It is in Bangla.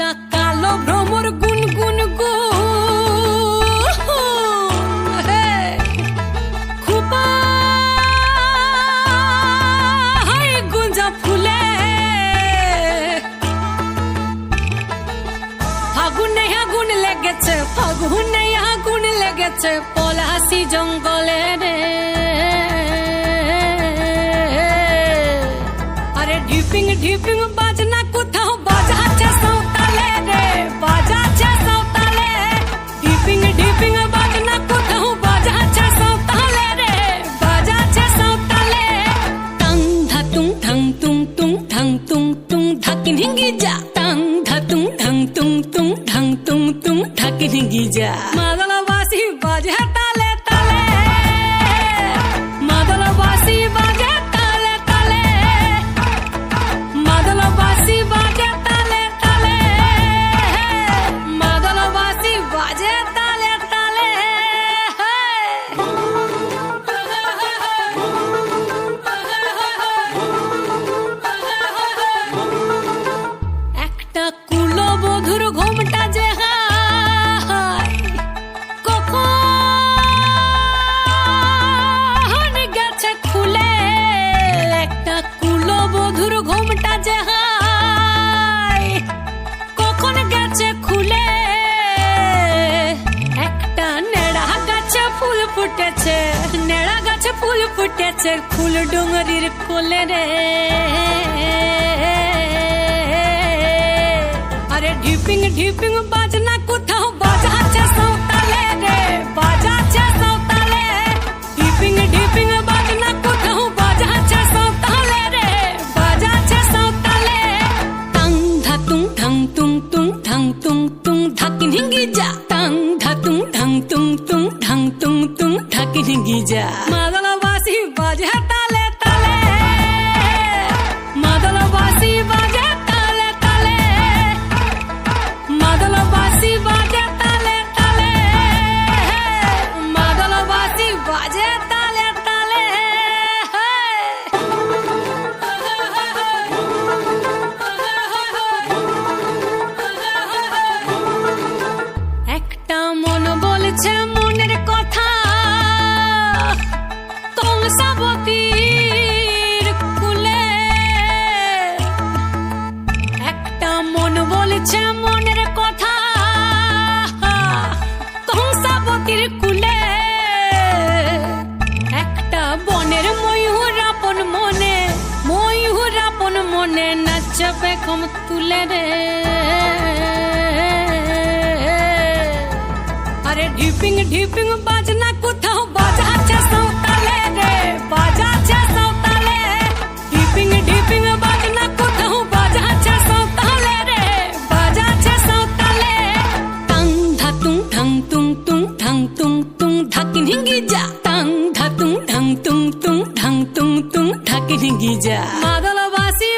একটা কালো ভ্রমর গুন গুন গুঞ্জা ফাগুনে আগুন লেগেছে পলাশি জঙ্গলে ধাকিন হিঙ্গি যা। টাং, ধা, তুং ঠাং তুং তুং ঠাং তুং তুং ঢাকি ঢিঙ্গি যা। মাদলবাসী বাজে ফুটেছে। নেড়া গাছে ফুল ফুটেছে ফুল ডুঙরির কোলে রে। আরে ঢিপিং ঢিপিং বাজনা তুং তুং ঠাং তুং তুং ধাকিন বলছে মনের কথা। কংসাবতীর কুলে একটা মন বলছে মনের কথা। একটা ময়ূর আপন মনে, ময়ূর আপন মনে তুলে রে। আরে ঢিপিং ঢিপিং বাজনা কোথাও বাজাচ্ছে সাঁওতালে রে বাজাচ্ছে সাঁওতালে ঢিপিং ঢিপিং বাজনা কোথাও বাজাচ্ছে সাঁওতালে রে বাজাচ্ছে সাঁওতালে টাং ধা তুং ঠাং তুং তুং ঠাং তুং তুং ধাকিন হিঙ্গি যা টাং ধা তুং ঠাং তুং তুং ঠাং তুং তুং ধাকিন হিঙ্গি যা মাদলবাসী